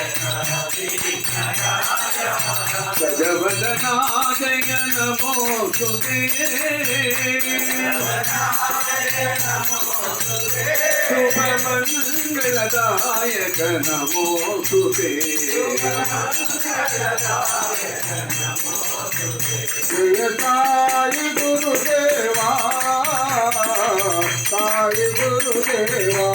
विजयप्रदायक विघ्ननाय गजवदनाजय नमोऽस्तु ते शुभमङ्गलदायक नमोऽस्तु ते जय साई गुरुदेवा హరి గురుదేవా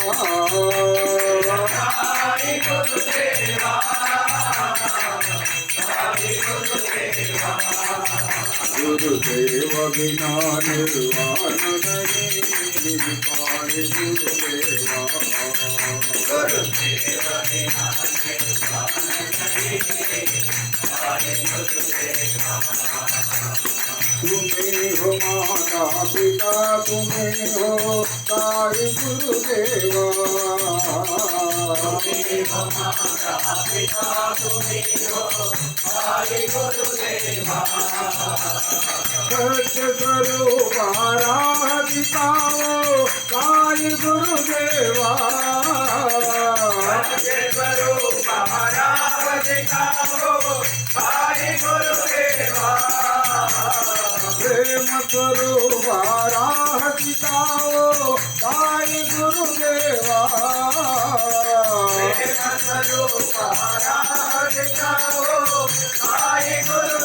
గురుదేవ వినా నిర్వాణగణి నిజపాణి గురుదేవా. గురుదేవ వినా నిర్వాణగణి साई गुरुदेवा गुरुदेव बिना निर्वाण नहीं पाए गुरुदेवा तुम्हें हो माता पिता, तुम्हें हो। साई गुरुदेवा सत्य स्वरूप आराधिताओ साई गुरुदेवा प्रेम करो वाराह पिताओ साई गुरु देवा प्रेम करो वाराह पिताओ साई गुरु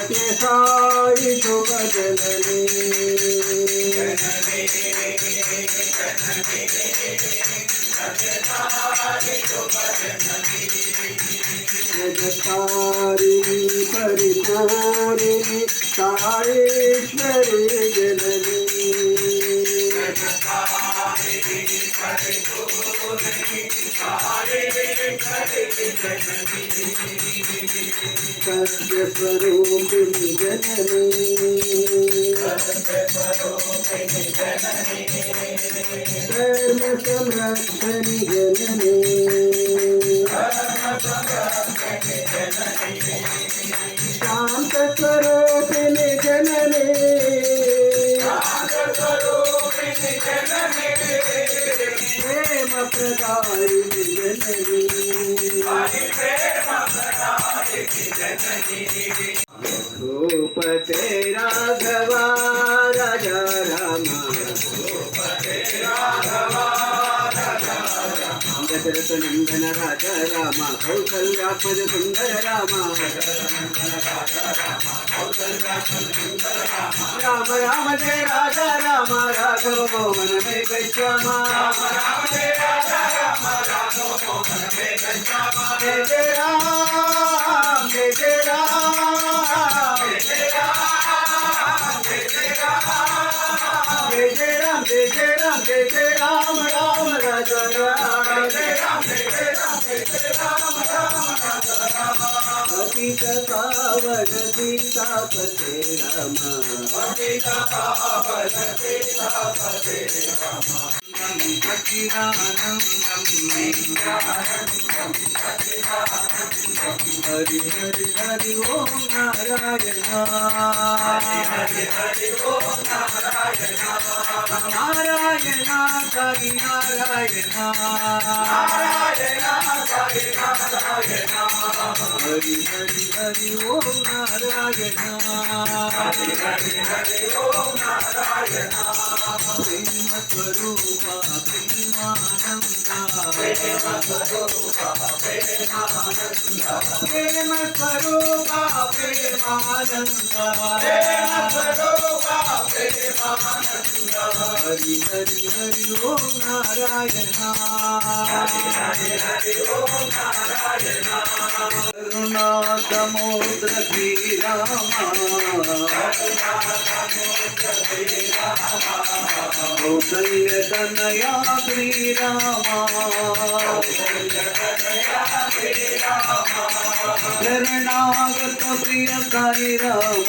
గణపతి సాయుషు బదలని జగతారిణి పరిపూరిణి సాయేశ్వరి జనని. జగతారిణి పరిపూరిణి సాయే సత్యస్వరూపిణి జనని ధర్మ సంరక్షణి జనని శాంత స్వరూపిణి జనని. सदाई जननी धूप तेरा गवा राजा దశరథ నందన రాజ రామ కౌసల్యాత్మజ సుందర రామ రామ రామ జయ రాజ రామ రాఘవ మోహన మే గశ్యామ రామ రామ జయ రాజ రామ రాఘవ మోహన మే గశ్యామ జయ రామ జయ జయ రామ జయ జయ రామ జయ జయ రామ జయ జయ రామ రామ రాజ రామ अतीत पावन सीतापते राम अतीत पावन सीतापते राम हरि हरि हरि ओम नारायण हरि हरि ओम नारायण नारायण சாகி நாராயணா நாராயணா நாராயணா హరి హరి హరి ఓం నారాయణ. హరి హరి హరి ఓం నారాయణ ప్రేమ స్వరూప ప్రేమానంద. ప్రేమ స్వరూప ప్రేమానంద. ప్రేమ స్వరూప ప్రేమానంద ప్రేమ స్వరూప ప్రేమానంద హరి హరి హరి ఓం నారాయణ హరి హరి హరి ఓం నారాయణ. కరుణా సముద్ర శ్రీరామ. కౌసల్య తనయా శ్రీరామ శరణాగత ప్రియ సాయి రామ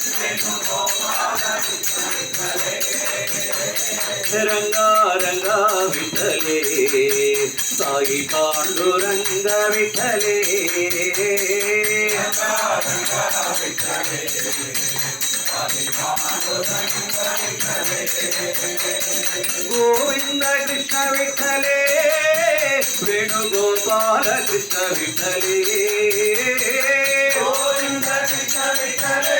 ರಂಗಾರಂಗ ವಿಠಲೆ ಸಾಯಿ ಪಾಂಡುರಂಗ ವಿಠಲೆ ಗೋವಿಂದ ಕೃಷ್ಣ ವಿಠಲೆ ವೇಣುಗೋಪಾಲ ಕೃಷ್ಣ ವಿಠಲೆ ಗೋವಿಂದ ಕೃಷ್ಣ ವಿಠಲೆ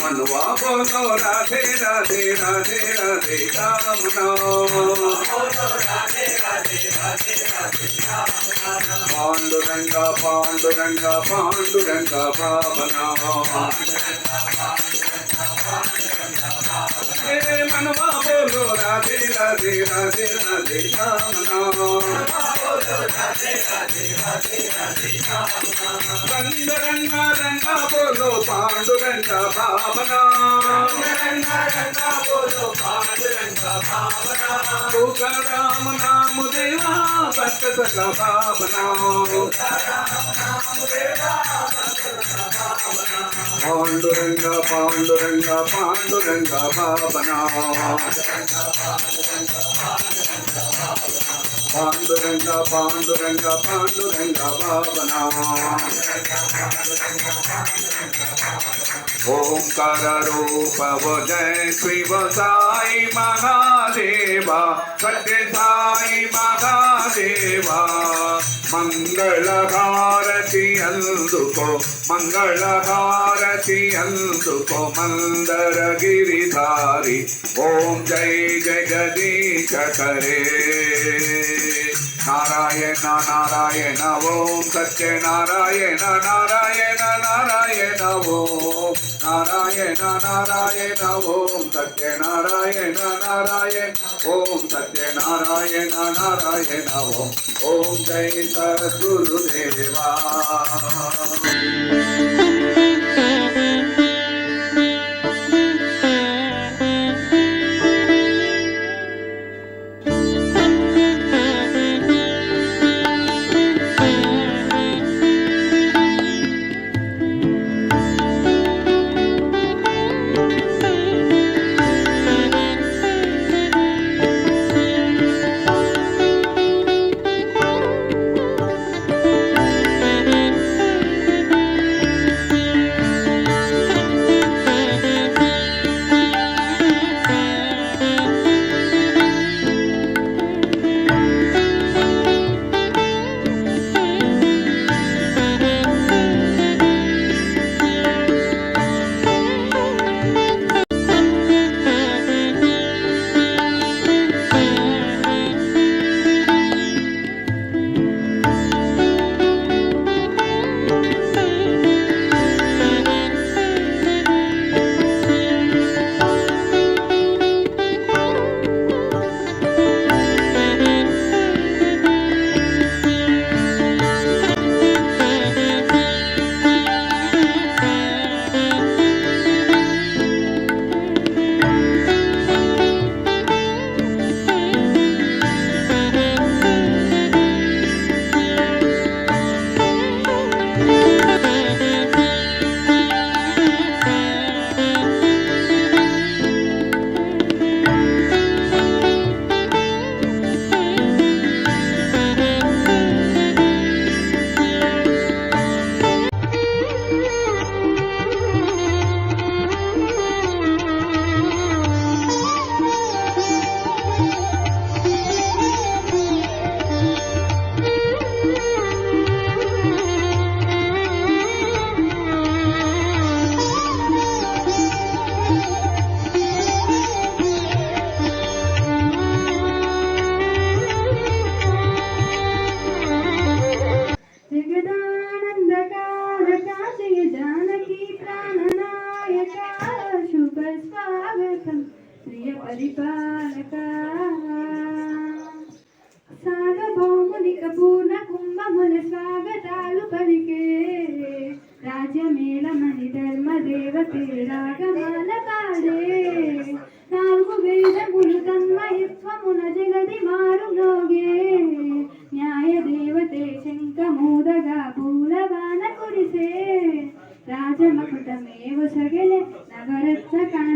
मनुआ बोलो राधे राधे राधे राधे राम पांडुरंगा पांडुरंगा पांडुरंगा भावना। मनुआ बोलो राधे राधे राधे राधे राम రంగ రంగ రంగ బోలో పాండురంగ భావన రామ నామ దేవా భక్త సక భావన పాండురంగ పాండురంగ పాండురంగ భావన పాండురంగ పాండురంగ పాండురంగ భావన ఓంకార రూప జయ శివ సాయి మహాదేవా సత్య సాయి మహాదేవా మంగళహారతి అందుకో మంగళహారతి అందుకో మందర గిరిధారి ఓం జై జగదీశ కరే நாராயண நாராயண ஓம் சத்ய நாராயண நாராயண நாராயண ஓம் நாராயண நாராயண ஓம் சத்ய நாராயண நாராயண ஓம் சத்ய நாராயண நாராயண ஓம் ஓம் ஜெய் சரகுரு தேவா. దేవతే రాగమాల పాడే నాలుగు వేదములు తన్మయత్వమున జగది మారుగోగే న్యాయ దేవతే శంఖమూదగా పూలవాన కురిసే రాజమకుటమేవ సగలే నవరత్న కణ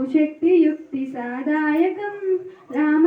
బహుశక్తియుక్తి సాదాయకం రామ